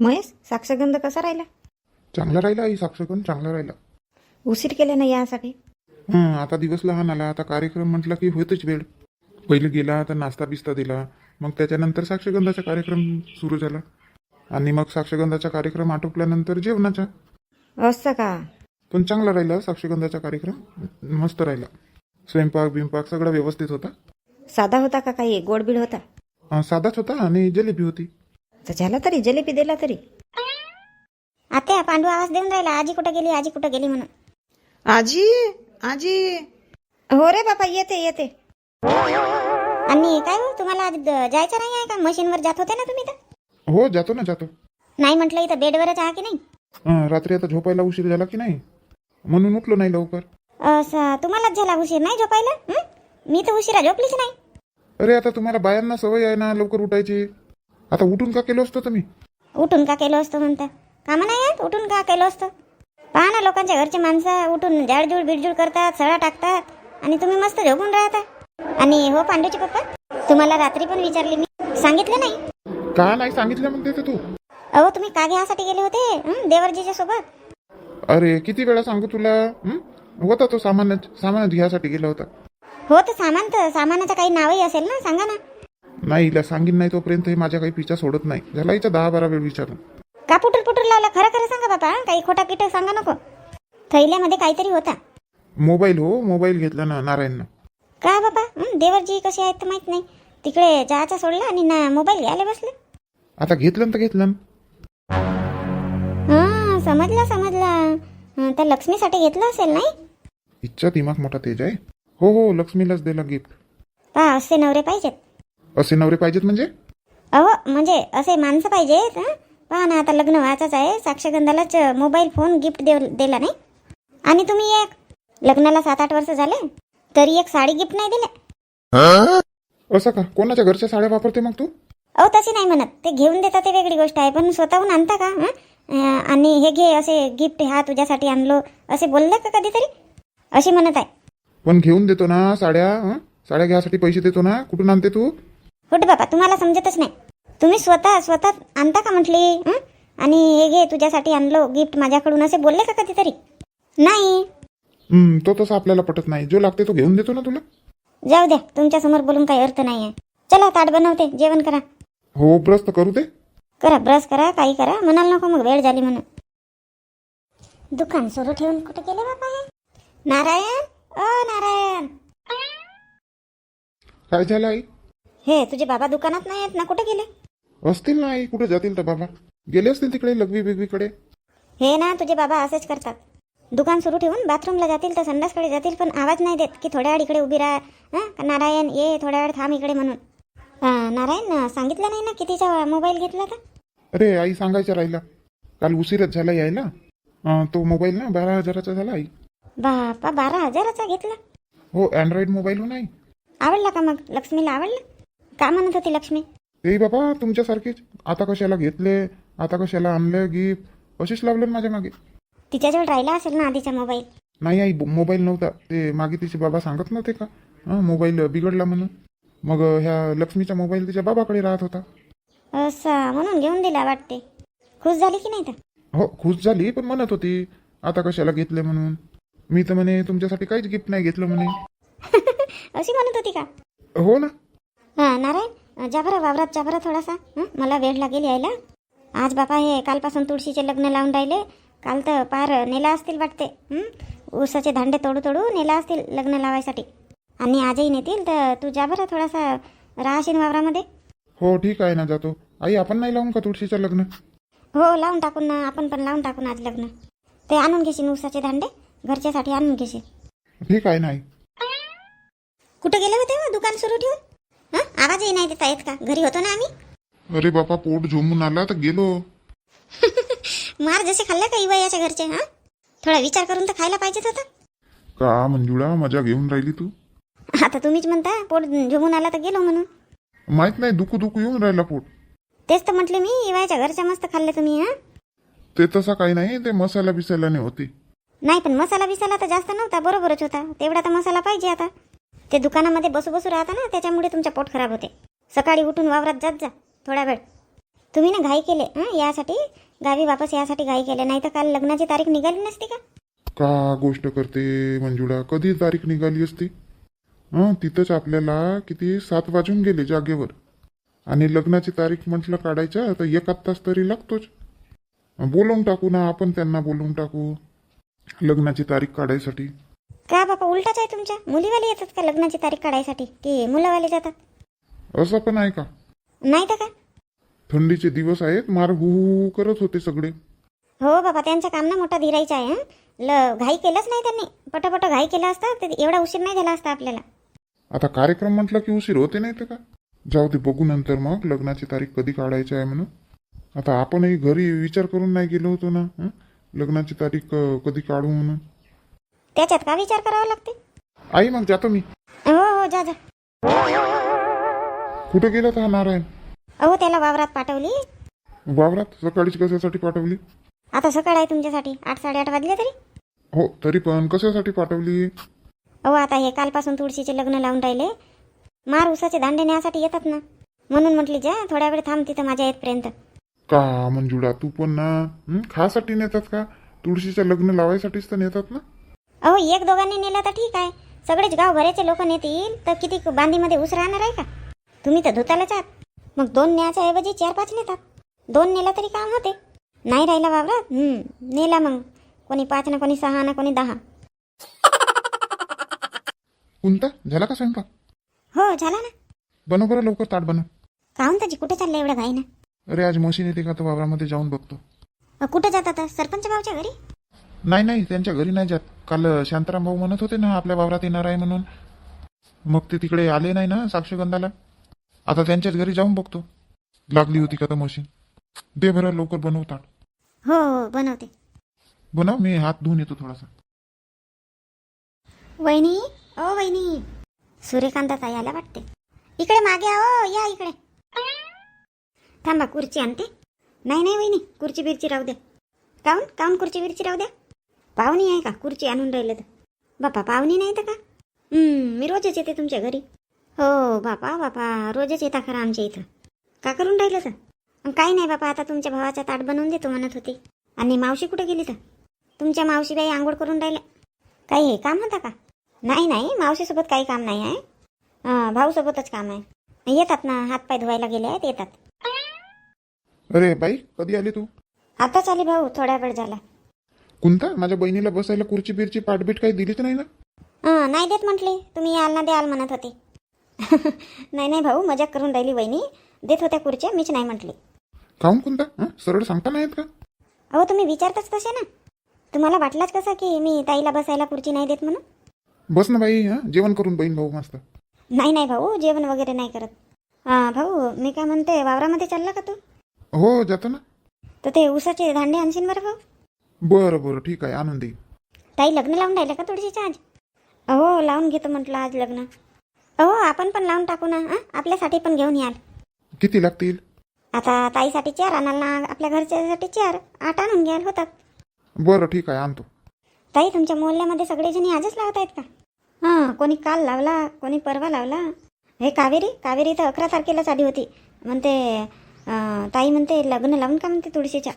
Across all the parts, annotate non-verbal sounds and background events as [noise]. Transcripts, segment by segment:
महेश साक्षगंध कसा राहिला? चांगला राहिला आई साक्षगंध चांगला राहिला. उशीर केले ना यासाठी? हं आता दिवस लहान आला आता कार्यक्रम म्हटला की होतच वेळ. पहिले गेला तर नाश्ता बिस्ता दिला मग त्याच्यानंतर साक्षगंधाचा कार्यक्रम सुरू झाला. आणि मग साक्षगंधाचा कार्यक्रम आटोपल्यानंतर जेवणाचा. असं का? पण चांगला राहिला साक्षगंधाचा कार्यक्रम. मस्त राहिला. स्वयंपाक बिंपाक सगळा व्यवस्थित होता. साधा होता का काही? गोडबीड होता? अं, साधाच होता आणि जलेबी होती. तर झाला तरी जलेबी दिला तरी. आत्या पांडू आवाज देऊन राहिला आजी कुठं गेली आजी कुठं गेली म्हणून. आजी? आजी? हो रे बापा येते येते. आणि काय हो तुम्हाला आज द- जायचं नाही आहे का? मशीनवर जात होते ना तुम्ही तर? हो जातो ना जातो. नाही म्हटलं इथं बेडवरच आहे की नाही? अं, रात्री आता झोपायला उशीर झाला की नाही? म्हणून उठलो नाही लवकर. असं तुम्हालाच झाला उशीर नाही झोपायला? हं? मी तर उशिरा झोपलीच नाही. अरे आता तुम्हाला बायांना सवय आहे ना लवकर उठायची? आता उठून का केलं असतं तुम्ही उठून का केलं असतं म्हणता? कामं नाही आहेत? उठून का केलं असतं? पहा ना लोकांच्या घरचे माणसं उठून झाडझूड बिडजूड करतात सळा टाकतात. आणि तुम्ही मस्त झोपून राहता. आणि हो पांडूचे पप्पा तुम्हाला रात्री पण विचारली मी. सांगितलं नाही? का नाही सांगितलं म्हणते ते तू? अहो तुम्ही का घ्यासाठी गेले होते हं? देवरजीच्या सोबत? अरे किती वेळा सांगू तुला हं? होता तो सामान सामान घ्यासाठी गेला होता. हो तर सामान तर सामानाचं काही नावही असेल ना? सांगा ना. नाही हिला सांगीन नाही तोपर्यंत हे माझ्या काही पिछा सोडत नाही. झाला हिचा दहा बारा वेळ विचारून. का पुटूर पुटूर लावला? खरं खरं सांगा बाबा हं? काही खोटा किट सांगा नको. थैल्यामध्ये काहीतरी होता. मोबाईल हो मोबाईल घेतला ना नारायणनं. का बाबा हं? देवरजी कसे आहेत तर माहीत नाही. तिकडे जायचं सोडलं आणि ना मोबाईल घ्यायला बसले. आता घेतलं ना तर घेतलं. हा समजला समजला. हं, त्या लक्ष्मीसाठी घेतलं असेल नाही? हिचा दिमाग मोठा तेज आहे. हो हो लक्ष्मीलाच दिला गिफ्ट पहा असे नवरे पाहिजेत. असे नवरे पाहिजेत म्हणजे? अहो म्हणजे असे माणसं पाहिजेत हं? पहा ना आता लग्न व्हायचंच आहे. साक्षगंधालाच मोबाईल फोन गिफ्ट देव दिला नाही. आणि तुम्ही एक लग्नाला सात आठ वर्ष झाले तरी एक साडी गिफ्ट नाही दिले. असं का? कोणाच्या घरच्या साड्या वापरते मग तू? अहो तशी नाही म्हणत. ते घेऊन देतात ते वेगळी गोष्ट आहे पण स्वतःहून आणता का हं? अं, आणि हे घे असे गिफ्ट हा तुझ्यासाठी आणलो असे बोलले का कधीतरी? अशी म्हणत आहे. पण घेऊन देतो ना साड्या हं? साड्या घ्यायसाठी पैसे देतो ना? कुठून आणते तू? कुठं बाबा तुम्हाला समजतच नाही. तुम्ही स्वतः स्वतः आणता का म्हटली? आणि हे घे तुझ्यासाठी आणलो गिफ्ट माझ्याकडून असे बोलले का कधीतरी? नाही. तो तसा आपल्याला पटत नाही. जो लागते तो घेऊन देतो ना तुला? जाऊ द्या तुमच्यासमोर बोलून काही अर्थ नाही आहे चला ताट बनवते जेवण करा. हो ब्रश तर करू दे. करा ब्रश करा काही करा. म्हणाल नको मग वेळ झाली म्हणून. दुकान सुरू ठेवून कुठे गेले बाबा हे? नारायण? ओ नारायण! काय झालं आई? हे तुझे बाबा दुकानात नाही आहेत ना? कुठे गेले? असतील ना आई कुठे जातील तर बाबा? गेले असतील तिकडे लघवी बिगवीकडे हे ना तुझे बाबा असेच करतात. दुकान सुरू ठेवून बाथरूमला जातील तर संडासकडे जातील पण आवाज नाही देत की थोड्या वेळ इकडे उभी राहा हं? का नारायण ये थोड्या वेळ थांब इकडे म्हणून. अं, नारायण सांगितलं नाही ना कितीचा मोबाईल घेतला तर अरे आई सांगायचं राहिला काल उशीरच झाला यायला. अं, तो मोबाईल ना बारा हजाराचा झाला आई. बापा बारा हजाराचा घेतला? हो अँड्रॉइड मोबाईल हो नाही आवडला का मग? लक्ष्मीला आवडला? का म्हणत होती लक्ष्मी? ते बाबा तुमच्यासारखेच. आता कशाला घेतले? आता कशाला आणले गिफ्ट असेच लागले ना माझ्या मागे. तिच्याजवळ राहिला असेल ना आधीचा मोबाईल? नाही आई मोबाईल नव्हता. ते मागे तिचे बाबा सांगत नव्हते का? हं, मोबाईल बिघडला म्हणून. मग ह्या लक्ष्मीचा मोबाईल तिच्या बाबाकडे राहत होता. असं म्हणून घेऊन दिला वाटते. खुश झाली की नाही तर? हो खुश झाली पण म्हणत होती आता कशाला घेतले म्हणून? मी तर म्हणे तुमच्यासाठी काहीच गिफ्ट नाही घेतलं म्हणे. [laughs] अशी म्हणत होती का? हो ना. हा नारायण जा बरं वावरात जा बरं थोडासा. हं? मला वेळ लागेल यायला. आज बापा हे कालपासून तुळशीचे लग्न लावून राहिले. काल तर पार नेला असतील वाटते. हं? ऊसाचे धांडे तोडू तोडू नेला असतील लग्न लावायसाठी. आणि आजही नेतील तर तू जा बरं थोडासा राहशील वावरामध्ये. हो ठीक आहे ना जातो. आई आपण नाही लावून का तुळशीचं लग्न? हो लावून टाकून ना. आपण पण लावून टाकून आज लग्न. ते आणून घेशील ऊसाचे धांडे? घरच्यासाठी आणून घेशील. ठीक आहे ना आई. कुठे गेले होते हो? दुकान सुरू ठेवून? हं? आवाजही नाही देता येत का? घरी होतो ना आम्ही? अरे बापा पोट झोमून आला तर गेलो. [laughs] मार जसे खाल्ल्या का इवयाच्या घरचे हा? थोडा विचार करून तर खायला पाहिजेच होता का मंजुळा मजा घेऊन राहिली तू? आता तुम्हीच म्हणता पोट झुमून आला तर गेलो म्हणून. माहीत नाही दुखू दुखू येऊन राहिला पोट. तेच तर म्हटले मी इवायच्या घरच्या मस्त खाल्ले तुम्ही हा? ते तसा काही नाही ते मसाला बिसाल्याने होते. नाही पण मसाला बिसाला तर जास्त नव्हता बरोबरच होता. तेवढा तर मसाला पाहिजे आता. ते दुकानामध्ये बसू बसू राहता ना त्याच्यामुळे तुमचा पोट खराब होते. सकाळी उठून वावरात जात जा थोडा वेळ. तुम्ही ना घाई केले हां यासाठी? गावी वापस यासाठी घाई केले नाही तर काल लग्नाची तारीख निघाली नसती का? का गोष्ट करते मंजुळा? कधी तारीख निघाली असती? हं तिथंच आपल्याला किती सात वाजून गेले जागेवर. आणि लग्नाची तारीख म्हटलं काढायचं तर एक तास तरी लागतोच. बोलवून टाकू ना आपण त्यांना बोलवून टाकू लग्नाची तारीख काढायसाठी. का बापा उलटाच आहे तुमच्या? मुलीवाले येतात का लग्नाची तारीख काढायसाठी? की मुलंवाले जातात? असं पण आहे का? नाही तर का? थंडीचे दिवस आहेत मार हू हू करत होते सगळे. हो बाबा त्यांचं काम ना मोठा धीरायचं आहे हं? ल घाई केलंच नाही त्यांनी. पटापट घाई केला असता तर एवढा उशीर नाही झाला असता आपल्याला. आता कार्यक्रम म्हटलं की उशीर होते नाही तर का? जाऊ दे बघू नंतर मग लग्नाची तारीख कधी काढायची आहे म्हणून. आता आपणही घरी विचार करून नाही गेलो होतो ना हं? लग्नाची तारीख अं, कधी काढू म्हणून? त्याच्यात का विचार करावा लागते? आई मग जातो मी. हो हो जा जा. कुठं गेला तर हा नारायण? अहो त्याला वावरात पाठवली. वावरात? सकाळीच कशासाठी पाठवली? आता सकाळ आहे तुमच्यासाठी. आठ साडेआठ वाजले तरी. हो तरी पण कशासाठी पाठवली? अहो आता हे कालपासून तुळशीचे लग्न लावून राहिले. मार उसाचे दांडे नेण्यासाठी येतात ना. म्हणून म्हटली जा थोड्या वेळ थांब तिथं माझ्या येतपर्यंत. का मंजुळा तू पण ना हं? खासाठी नेतात का? तुळशीचं लग्न लावायसाठीच तर नेतात ना. अहो एक दोघांनी नेलं तर ठीक आहे. सगळेच गाव भराचे लोक नेतील तर किती बांधीमध्ये ऊस राहणार आहे का? तुम्ही तर धुतालाच आहात. मग दोन न्यायच्या ऐवजी चार पाच नेतात. दोन नेला तरी काम होते. नाही राहिला हम्म नेला मग. कोणी पाच ना कोणी सहा ना कोणी दहा. कोणता झाला का स्वयंपाक? हो झाला ना. बनव बरं लवकर ताट बनव. काहून त्याची कुठे चाललं एवढं घाई ना अरे आज मशीन येते का तर वावरामध्ये जाऊन बघतो. अ, कुठं जातात सरपंच भाऊच्या घरी? नाही नाही त्यांच्या घरी नाही जात. काल शांताराम भाऊ म्हणत होते ना आपल्या वावरात येणार आहे म्हणून. मग ते तिकडे आले नाही ना साक्षगंधाला. आता त्यांच्याच घरी जाऊन बघतो. लागली होती का तर मशीन दे बरं लवकर बनव ताट हो हो बनवते. बनव मी हात धुवून येतो थोडासा. वहिनी ओ वहिनी. सूर्यकांता ताई आल्या वाटते. इकडे मागे आओ या इकडे. थांबा खुर्ची आणते. नाही नाही वहिनी खुर्ची बिरची राहू द्या काऊन काऊन खुर्ची बिरची राहू द्या? पाहुणी आहे का? खुर्ची आणून राहिले तर. बापा पाहुणी नाही तर का? हम्म, मी रोजच येते तुमच्या घरी. हो बापा बापा रोजच येता खरं आमच्या इथं. का करून राहिलं तर काही नाही बापा आता तुमच्या भावाचा ताट बनवून देतो म्हणत होते. आणि मावशी कुठे गेली तर? तुमच्या मावशीबाई आंघोळ करून राहिल्या. काही काम होता का? नाही नाही मावशीसोबत काही काम नाही आहे. भाऊसोबतच काम आहे. येतात ना हातपाय धुवायला गेले आहेत येतात. अरे बाई कधी आली तू? आताच आले भाऊ थोडा वेळ झाला. कोणता माझ्या बहिणीला बसायला खुर्ची बिरची पाठबीट काही दिलीच नाही ना? नाही देत म्हटले. तुम्ही याल ना द्याल म्हणत होते. [laughs] नाही नाही भाऊ मजाक करून राहिली वहिनी देत होत्या खुर्च्या मीच नाही म्हटली. काहून कोणता हं? सरळ सांगता नाही येत का? अहो तुम्ही विचारताच तसे ना? तुम्हाला वाटलाच कसं की मी ताईला बसायला खुर्ची नाही देत म्हणून? बस ना बाई हं? जेवण करून बहीण भाऊ मस्त. नाही नाही भाऊ जेवण वगैरे नाही करत. हां भाऊ मी काय म्हणते वावरामध्ये चालला का तू? हो जातो ना. तर ते उसाचे धांडे आणशील बरं भाऊ? बरं बरं ठीक आहे आणून देईन ताई लग्न लावून राहिलं का तुळशीचं आज? अहो लावून घेतो म्हटलं आज लग्न. अहो आपण पण लावून टाकू ना? आपल्यासाठी पण घेऊन याल. किती लागतील? आता ताईसाठी चार आणाल ना आपल्या घरच्यासाठी चार. आठ आणून घ्याल होतात बरं ठीक आहे आणतो. ताई तुमच्या मोहल्ल्यामध्ये सगळेजणी आजच लावत आहेत का? हां कोणी काल लावला कोणी परवा लावला. हे कावेरी कावेरी तर अकरा तारखेलाच आली होती. म्हणते अं, ताई म्हणते लग्न लावून का म्हणते तुळशीच्या?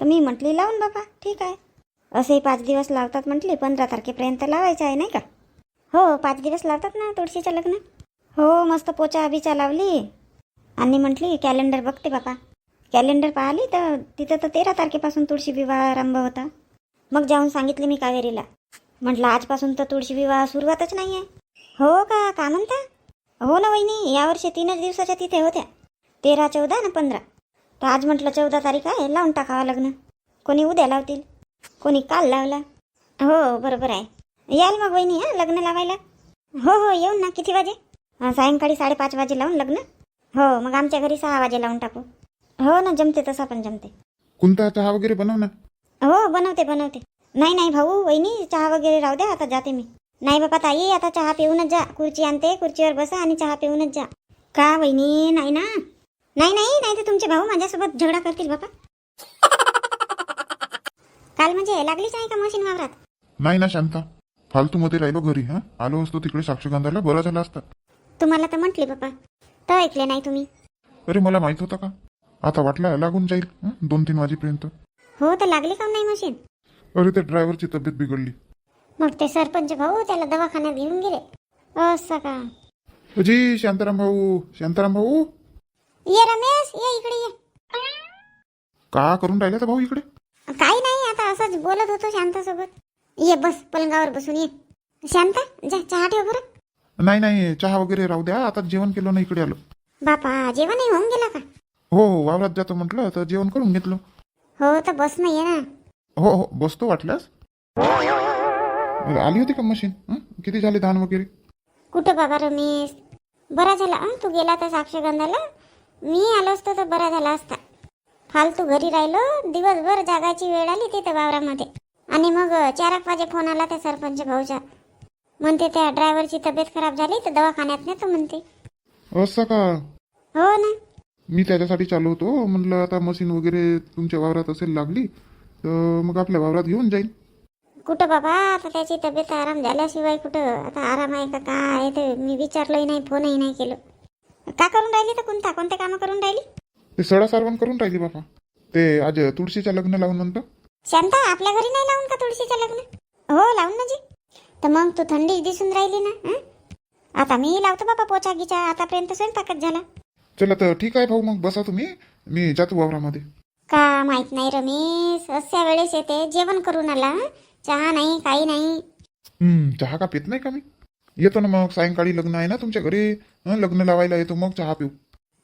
तर मी म्हटली लावून बाबा ठीक आहे. असेही पाच दिवस लावतात म्हटली पंधरा तारखेपर्यंत लावायचं आहे नाही का? हो पाच दिवस लावतात ना तुळशीच्या लग्न? हो मस्त पोचा बिचा लावली. आणि म्हटली कॅलेंडर बघते बापा कॅलेंडर पाहिली तर तिथं तर तेरा तारखेपासून तुळशी विवाह आरंभ होता. मग जाऊन सांगितले मी कावेरीला. म्हटलं आजपासून तर तुळशी विवाह सुरुवातच नाही आहे. हो का? का म्हणता? हो ना वहिनी यावर्षी तीनच दिवसाच्या तिथे होत्या. तेरा चौदा ना पंधरा. तर आज म्हटलं चौदा तारीख आहे लावून टाकावं लग्न. कोणी उद्या लावतील? कोणी काल लावला? हो बरोबर आहे. याल मग वहिनी हां लग्न लावायला? हो हो येऊन ना किती वाजे? सायंकाळी साडेपाच वाजे लावून लग्न? हो मग आमच्या घरी सहा वाजे लावून टाकू. हो ना जमते तसा पण जमते. कोणता चहा वगैरे बनव ना. हो बनवते बनवते. नाही नाही भाऊ वहिनी चहा वगैरे राहू द्या आता जाते मी. नाही बाबा ताई आता चहा पिऊनच जा. खुर्ची आणते खुर्चीवर बसा आणि चहा पिऊनच जा. का वहिनी नाही ना? नाही नाही नाही तर तुमचे भाऊ माझ्यासोबत झगडा करतील बाबा काल म्हणजे लागलीच आहे का मशीन वावरात? नाही ना शांता. फालतू मध्ये राहिलो घरी हा? आलो असतो तिकडे साक्षगंधाला बरं झालं असतं. तुम्हाला तर म्हटले बाबा तर ऐकले नाही तुम्ही. अरे मला माहीत होतं का? आता वाटला लागून जाईल हं? दोन तीन वाजेपर्यंत. हो तर लागली का नाही मशीन? अरे त्या ड्रायव्हरची तब्येत बिघडली. मग ते सरपंच भाऊ त्याला दवाखान्यात घेऊन गेले. असं का? अजी शांताराम भाऊ शांताराम भाऊ. ये रमेश ये इकडे ये. का करून राहिला तर भाऊ इकडे? काही नाही आता असंच बोलत होतो शांतासोबत. ये बस पलंगावर बसून ये. शांता जा चहा ठेव बरं. नाही नाही चहा वगैरे राहू द्या. आता जेवण केलं ना इकडे आलो. बापा जेवणही होऊन गेला का? हो हो वावरात जातो म्हटलं तर जेवण करून घेतलं. हो तर बस नाही ये ना. हो हो बसतो वाटल्यास. आली होती का मशीन? हं? किती झाले धान वगैरे? कुठं बाबा रमेश? बरा झाला हं, तू गेला तर साक्षगंधाला? मी आलो असतो तर बरा झाला असता. फालतू घरी राहिलो दिवसभर जागाची वेळ आली तिथं वावरामध्ये. आणि मग चार एक वाजे फोन आला त्या सरपंच भाऊचा. म्हणते त्या ड्रायव्हरची तब्येत खराब झाली तर दवाखान्यात नेतो म्हणते. असं का? हो ना. मी त्याच्यासाठी चालू होतो. म्हटलं आता मशीन वगैरे तुमच्या वावरात असेल लागली तर मग आपल्या वावरात घेऊन जाईल कुठं बाबा? आता त्याची तब्येत आराम झाल्याशिवाय कुठं? आता आराम आहे का काय? ते मी विचारलोही नाही फोनही नाही केलं. का करून राहिली तर कोणता? कोणत्या कामं करून राहिली? ते सडा सारवण करून राहिली बाबा. ते आज तुळशीच्या लग्न लावून म्हणतं. शांता आपल्या घरी नाही लावून का तुळशीचं लग्न? हो लावून ना जी. तर मग तू थंडी दिसून राहिली ना हं? आता मी लावतो बाबा पोचा गिचा. आतापर्यंत स्वयंपाकच झाला. चला तर ठीक आहे भाऊ मग बसा तुम्ही. मी जातो वावरामध्ये. का माहीत नाही रमेश अशा वेळेस येते. जेवण करून आला हं? चहा नाही काही नाही. चहा का पित नाही का मी? येतो ना मग सायंकाळी लग्न आहे ना तुमच्या घरी? लग्न लावायला येतो मग चहा पिऊ.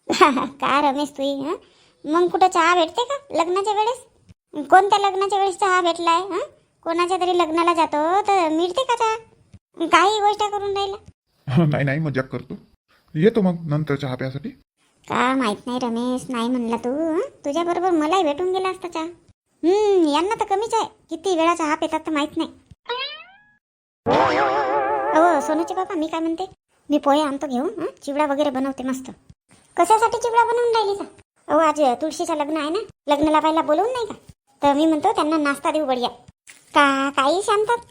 [laughs] का रमेश तू हं? मग कुठं चहा भेटते का लग्नाच्या वेळेस? कोणत्या लग्नाच्या वेळेस चहा भेटलाय हं? कोणाच्या तरी लग्नाला जातो तर मिळते का चहा? काही गोष्ट करून राहिला. [laughs] नाही नाही मजाक करतो. येतो मग नंतर चहा प्यासाठी. का माहीत नाही रमेश नाही म्हणला तू? तुझ्या बरोबर मलाही भेटून गेला असता चहा. हम्म यांना तर कमीच आहे. किती वेळा चहा पितात तर माहीत नाही. अहो सोनूचे बाबा मी काय म्हणते? मी पोहे आणतो घेऊन चिवडा वगैरे बनवते मस्त. कशासाठी चिवडा बनवून राहिली का अहो आज तुळशीचं लग्न आहे ना? लग्न लावायला बोलवून नाही का? तर मी म्हणतो त्यांना नाश्ता देऊ बढिया. का काही शांतात?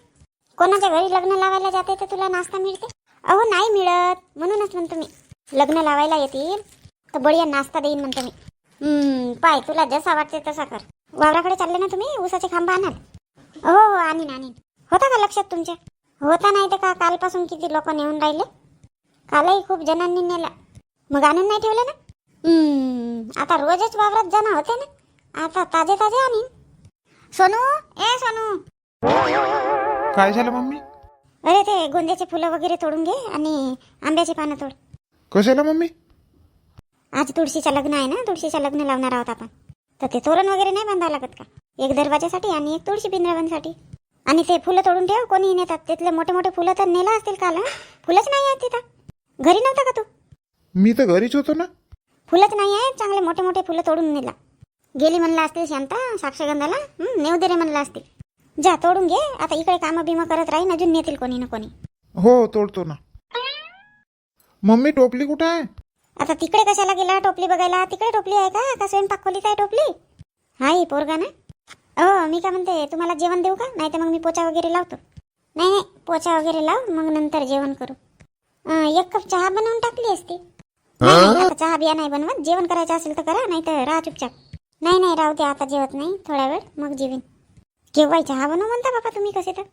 कोणाच्या घरी लग्न लावायला जाते तर तुला नाश्ता मिळते? अहो नाही मिळत. म्हणूनच म्हणतो मी. लग्न लावायला येतील तर बढिया नाश्ता देईन म्हणतो मी. पाय तुला जसा वाटते तसा कर. वावराकडे चालले ना तुम्ही? ऊसाचे खांब आणाल हो हो आणीन आणीन. होता का लक्षात तुमच्या? होता नाही तर का कालपासून किती लोक नेऊन राहिले? कालही खूप जणांनी नेला. मग आणून नाही ठेवलं ना? आता रोजच वावरात जाणं होते ना? आता ताजे ताजे आणीन. सोनू ए सोनू. काय झालं मम्मी? अरे ते गोंद्याचे फुलं वगैरे तोडून घे आणि आंब्याची पानं तोड. कशाला मम्मी? आज तुळशीचं लग्न आहे ना? तुळशीचं लग्न लावणार आहोत आपण. तर ते तोरण वगैरे नाही बांधावं लागत का? एक दरवाजासाठी आणि एक तुळशी पिंजरावांसाठी आणि ते फुलं तोडून ठेव कोणी नेतात. तिथले मोठे मोठे फुलं तर नेला असतील काल हं? फुलंच नाही आहेत तिथं. घरी नव्हता का तू? मी तर घरीच होतो ना. फुलंच नाही आहेत? चांगले मोठे मोठे फुलं तोडून नेला. गेली म्हणला असतील शांता साक्षगंधाला? हं, नेऊ दे रे म्हणला असतील. जा तोडून घे. आता इकडे कामं बिमं करत राहीन अजून नेतील कोणी ना कोणी. हो तोडतो ना. मम्मी टोपली कुठं आहे? आता तिकडे कशाला गेला? टोपली बघायला? तिकडे टोपली आहे का? का स्वयंपाक खोलीत आहे टोपली? हाय पोरगा ना. हो मी काय म्हणते तुम्हाला जेवण देऊ का? नाही तर मग मी पोचा वगैरे लावतो. नाही नाही पोचा वगैरे लाव मग नंतर जेवण करू. अं, एक कप चहा बनवून टाकली असती. नाही, नाही, आता चहा बिया नाही बनवत. जेवण करायचं असेल तर करा नाही तर राहा चुपचाप. नाही नाही राहू दे आता जेवत नाही थोडा वेळ मग जेवीन. केव्हाही चहा बनव म्हणता बाबा तुम्ही कसे तर.